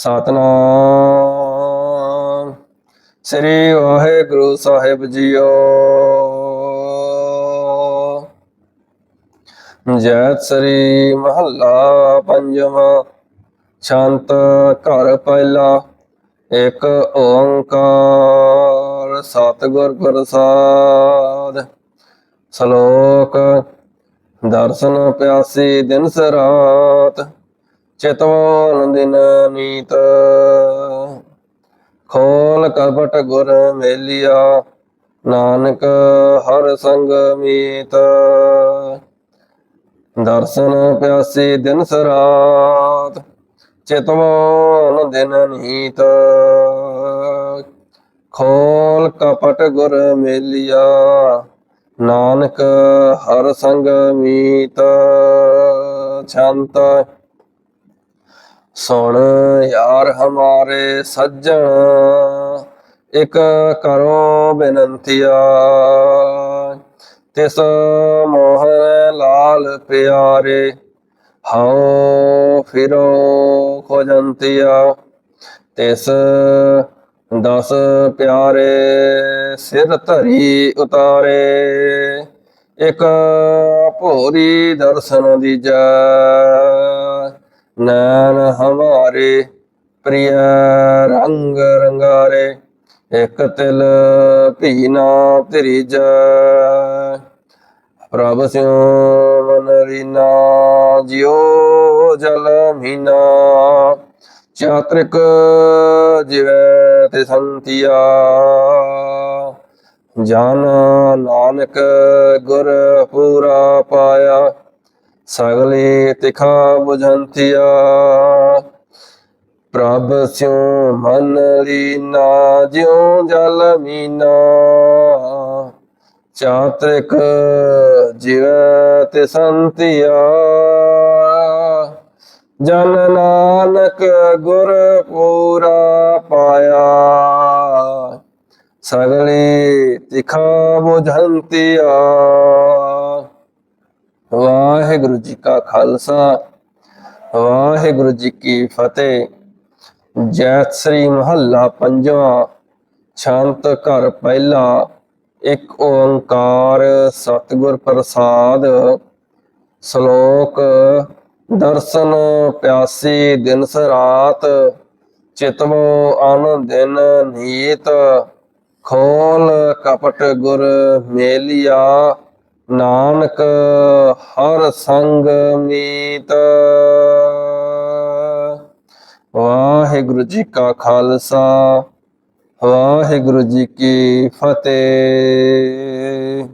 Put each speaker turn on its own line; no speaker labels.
ਸਤਨਾਮ। ਸ੍ਰੀ ਵਾਹਿਗੁਰੂ ਸਾਹਿਬ ਜੀਓ। ਜੈਤ ਸ੍ਰੀ ਮਹੱਲਾ ਪੰਜਵਾਂ। ਸ਼ਾਂਤ ਘਰ ਪਹਿਲਾ, ਇੱਕ ਓੰਕਾਰ ਸਤਿਗੁਰ ਪ੍ਰਸਾਦ। ਸ਼ਲੋਕ, ਦਰਸ਼ਨ ਪਿਆਸੀ ਦਿਨ ਸਰਾਤ। ਚਿਤਵਨ ਦਿਨ ਨੀਤ ਖੋਲ ਕਪਟ ਗੁਰ ਮੇਲਿਆ, ਨਾਨਕ ਹਰ ਸੰਗ ਮੀਤ। ਦਰਸ਼ਨ ਪਿਆਸੀ ਦਿਨ ਸਰਾਤ ਚਿਤਵਨ ਦਿਨ ਨੀਤ ਖੋਲ ਕਪਟ ਗੁਰ ਮੇਲਿਆ, ਨਾਨਕ ਹਰ ਸੰਗ ਮੀਤ। ਛੰਤ ਸੁਣ ਯਾਰ ਹਮਾਰੇ ਸੱਜਣ, ਇਕ ਕਰੋ ਬੇਨੰਤੀਆ ਤਿਸ ਮੋਹਨ ਲਾਲ ਪਿਆਰੇ, ਹਉ ਫਿਰੋ ਖੋਜੰਤੀਆ ਤਿਸ ਦਸ ਪਿਆਰੇ, ਸਿਰ ਧਰੀ ਉਤਾਰੇ। ਇਕ ਭੋਰੀ ਦਰਸ਼ਨ ਦੀ ਦੀਜੈ। ਨੈਣ ਹਮਾਰੇ ਪ੍ਰਿਯ ਰੰਗ ਰੰਗਾਰੇ, ਇਕ ਤਿਲ ਭੀਨਾ ਧਰੀਜੈ। ਪ੍ਰਭ ਸਿਉ ਮਨ ਰੀਨਾ, ਜਿਉ ਜਲ ਮੀਨਾ। ਚਾਤ੍ਰਿਕ ਜਿਵੈ ਤੇ ਸੰਤਿਆ। ਜਨ ਨਾਨਕ ਗੁਰ ਪੂਰਾ ਪਾਇਆ। ਸਗਲੇ ਤਿਖਾ ਬੁਝੰਤਿਆ। ਪ੍ਰਭ ਸਿਉ ਮਨ ਲੀਨਾ, ਜਿਉ ਜਲ ਮੀਨਾ। ਚਾਤ੍ਰਿਕ ਜਿਵ ਤੇ ਸੰਤਿਆ ਜਨ ਨਾਨਕ ਗੁਰ ਪੂਰਾ ਪਾਇਆ। ਸਗਲੇ ਤਿਖਾ ਬੁਝੰਤਿਆ। ਵਾਹਿਗੁਰੂ ਜੀ ਕਾ ਖਾਲਸਾ, ਵਾਹਿਗੁਰੂ ਜੀ ਕੀ ਫਤਿਹ। ਜੈਤ ਸ੍ਰੀ ਮਹੱਲਾ ਪੰਜਵਾਂ ਸ਼ਾਂਤ ਘਰ ਪਹਿਲਾ, ਇੱਕ ਓੰਕਾਰ ਸਤਿਗੁਰ ਪ੍ਰਸਾਦ। ਸ਼ਲੋਕ, ਦਰਸ਼ਨ ਪਿਆਸੀ ਦਿਨ ਸਰਾਤ ਚਿਤਵੋ ਅਨ ਦਿਨ ਨੀਤ, ਖੋਲ ਕਪਟ ਗੁਰ ਮੇਲਿਆ। ਨਾਨਕ ਹਰ ਸੰਗ ਮੀਤ। ਵਾਹਿਗੁਰੂ ਜੀ ਕਾ ਖਾਲਸਾ ਵਾਹਿਗੁਰੂ ਜੀ ਕੀ ਫਤਿਹ।